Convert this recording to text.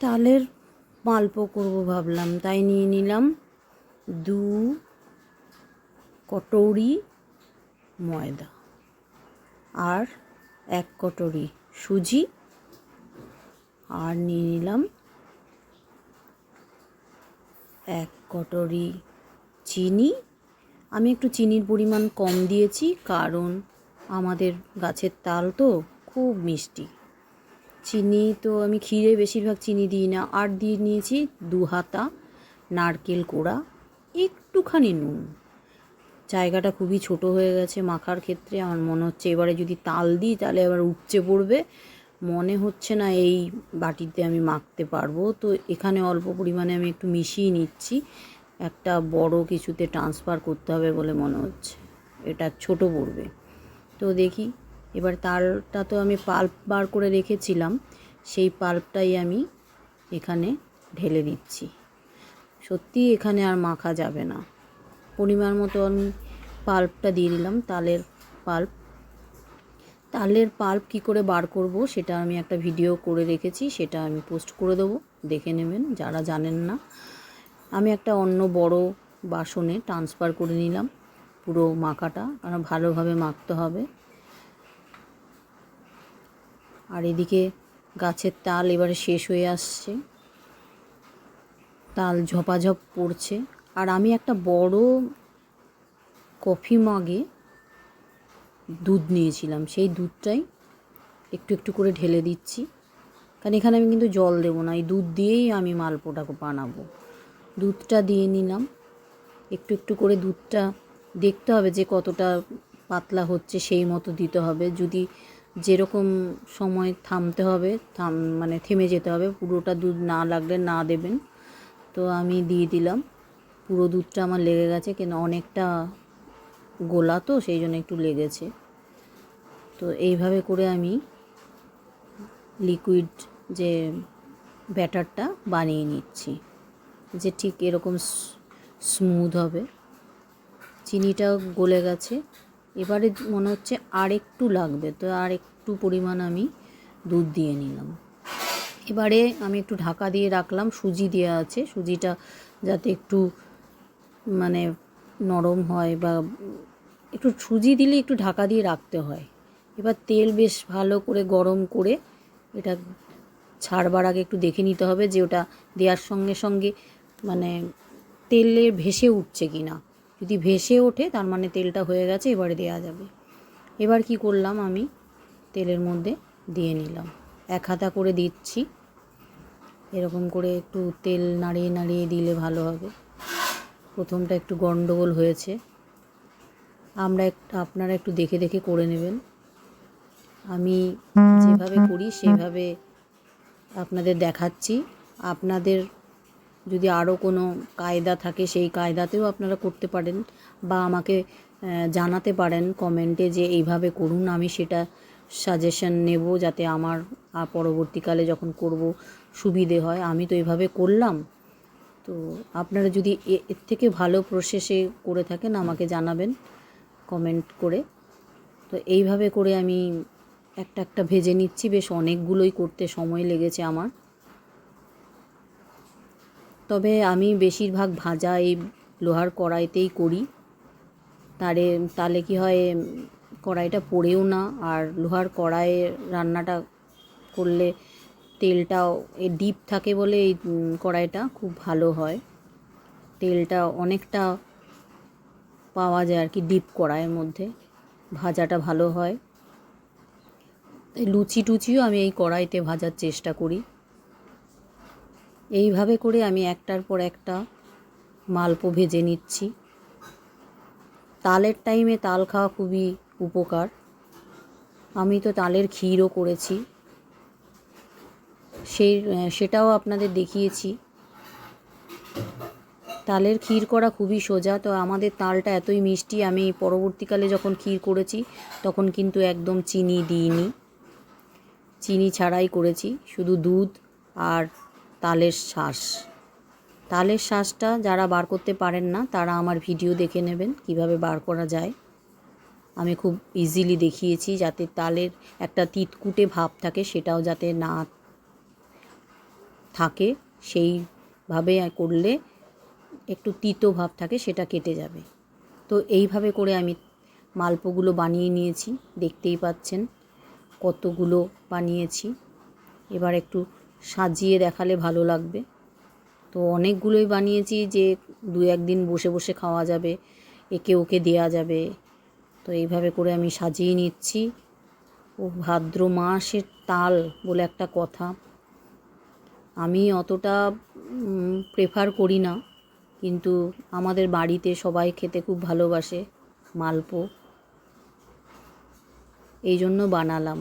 তালের মালপো করব ভাবলাম। তাই নিয়ে নিলাম দু কটৌরি ময়দা আর এক কটরি সুজি আর নিয়ে নিলাম এক কটরি চিনি। আমি একটু চিনির পরিমাণ কম দিয়েছি, কারণ আমাদের গাছের তাল তো খুব মিষ্টি। চিনি তো আমি ক্ষীরে বেশিরভাগ চিনি দিই না। আর দিয়ে নিয়েছি দু হাতা নারকেল কোড়া, একটুখানি নুন। জায়গাটা খুবই ছোট হয়ে গেছে মাখার ক্ষেত্রে। আমার মনে হচ্ছে এবারে যদি তাল দিই তাহলে এবার উপচে পড়বে। মনে হচ্ছে না এই বাটিতে আমি মাখতে পারব। তো এখানে অল্প পরিমাণে আমি একটু মিশিয়ে নিচ্ছি। একটা বড় কিছুতে ট্রান্সফার করতে হবে বলে মনে হচ্ছে। এটা ছোট পড়বে। তো দেখি এবার তালটা তো আমি পাল্প বার করে রেখেছিলাম, সেই পাল্পটাই আমি এখানে ঢেলে দিচ্ছি সত্যি এখানে আর মাখা যাবে না। পরিমাণ মতো আমি পাল্পটা দিয়ে দিলাম, তালের পাল্প। তালের পাল্প কী করে বার করব সেটা আমি একটা ভিডিও করে রেখেছি, সেটা আমি পোস্ট করে দেবো, দেখে নেবেন, যারা জানেন না। আমি একটা অন্য বড় বাসনে ট্রান্সফার করে নিলাম, পুরো মাখাটা কারণ ভালোভাবে মাখতে হবে। আর এদিকে গাছের তাল এবারে শেষ হয়ে আসছে। তাল ঝপাঝপ পড়ছে। আর আমি একটা বড় কফি মগে দুধ নিয়েছিলাম। সেই দুধটাই একটু একটু করে ঢেলে দিচ্ছি। কারণ এখানে আমি কিন্তু জল দেবো না। এই দুধ দিয়েই আমি মালপোটাকে বানাবো। দুধটা দিয়ে নিলাম। একটু একটু করে দুধটা দেখতে হবে যে কতটা পাতলা হচ্ছে, সেই মতো দিতে হবে। যদি যেরকম সময় থামতে হবে, থাম মানে থেমে যেতে হবে, পুরোটা দুধ না লাগলে না দেবেন। তো আমি দিয়ে দিলাম। পুরো দুধটা আমার লেগে গেছে, কেন অনেকটা গোলা তো, সেই জন্য একটু লেগেছে। তো এইভাবে করে আমি লিকুইড যে ব্যাটারটা বানিয়ে নিচ্ছি, যে ঠিক এরকম স্মুথ হবে। চিনিটাও গলে গেছে। এবারে মনে হচ্ছে আর একটু লাগবে, তো আর একটু পরিমাণ আমি দুধ দিয়ে নিলাম। এবারে আমি একটু ঢাকা দিয়ে রাখলাম, সুজি দেওয়া আছে, সুজিটা যাতে একটু মানে নরম হয় বা একটু সুজি দিলে একটু ঢাকা দিয়ে রাখতে হয়। এবার তেল বেশ ভালো করে গরম করে এটা ছাড়বার আগে একটু দেখে নিতে হবে যে ওটা দেওয়ার সঙ্গে সঙ্গে মানে তেলে ভেসে উঠছে কি না যদি ভেসে ওঠে, তার মানে তেলটা হয়ে গেছে, এবারে দেওয়া যাবে। এবার কি করলাম আমি? তেলের মধ্যে দিয়ে নিলাম। এক হাতা করে দিচ্ছি। এরকম করে একটু তেল নাড়িয়ে নাড়িয়ে দিলে ভালো হবে। প্রথমটা একটু গন্ডগোল হয়েছে। আমরা একটু আপনারা একটু দেখে দেখে করে নেবেন। আমি যেভাবে করি, সেভাবে আপনাদের দেখাচ্ছি। আপনাদের যদি আরও কোনো কায়দা থাকে, সেই কায়দাতেও আপনারা করতে পারেন বা আমাকে জানাতে পারেন কমেন্টে যে এইভাবে করুন, আমি সেটা সাজেশন নেব যাতে আমার পরবর্তীকালে যখন করব সুবিধে হয়। আমি তো এইভাবে করলাম। তো আপনারা যদি এর থেকে ভালো প্রসেসে করে থাকেন, আমাকে জানাবেন কমেন্ট করে। তো এইভাবে করে আমি একটা একটা ভেজে নিচ্ছি। বেশ অনেকগুলোই করতে সময় লেগেছে আমার। তবে আমি বেশিরভাগ ভাজা এই লোহার কড়াইতেই করি। তারে তাহলে কি হয় কড়াইটা পড়েও না, আর লোহার কড়াইয়ে রান্নাটা করলে তেলটাও এ ডিপ থাকে বলে এই কড়াইটা খুব ভালো হয়। তেলটা অনেকটা পাওয়া যায় আর কি ডিপ কড়াইয়ের মধ্যে, ভাজাটা ভালো হয়। লুচি টুচিও আমি এই কড়াইতে ভাজার চেষ্টা করি। এইভাবে করে আমি একটার পর একটা মালপো ভেজে নিচ্ছি। তালের টাইমে তাল খাওয়া খুবই উপকার। আমি তো তালের ক্ষীরও করেছি। সেই, সেটাও আপনাদের দেখিয়েছি। তালের ক্ষীর করা খুবই সোজা, তো আমাদের তালটা এতই মিষ্টি, আমি পরবর্তীকালে যখন ক্ষীর করেছি, তখন কিন্তু একদম চিনি দিইনি। চিনি ছাড়াই করেছি, শুধু দুধ আর তালের শ্বাস। তালের শ্বাসটা যারা বার করতে পারেন না, তারা আমার ভিডিও দেখে নেবেন, কীভাবে বার করা যায়। আমি খুব ইজিলি দেখিয়েছি যাতে তালের একটা তিতকুটে ভাব থাকে, সেটাও যাতে না থাকে। সেইভাবে করলে একটু তিতো ভাব থাকে, সেটা কেটে যাবে। তো এইভাবে করে আমি মালপোগুলো বানিয়ে নিয়েছি, দেখতেই পাচ্ছেন কতগুলো বানিয়েছি। এবার একটু সাজিয়ে দেখালে ভালো লাগবে। তো অনেকগুলোই বানিয়েছি যে দু একদিন বসে বসে খাওয়া যাবে, একে ওকে দেয়া যাবে। তো এইভাবে করে আমি সাজিয়ে নিচ্ছি। ও ভাদ্র মাসের তাল বলে একটা কথা। আমি অতটা প্রেফার করি না। কিন্তু আমাদের বাড়িতে সবাই খেতে খুব ভালোবাসে মালপো এই জন্য বানালাম।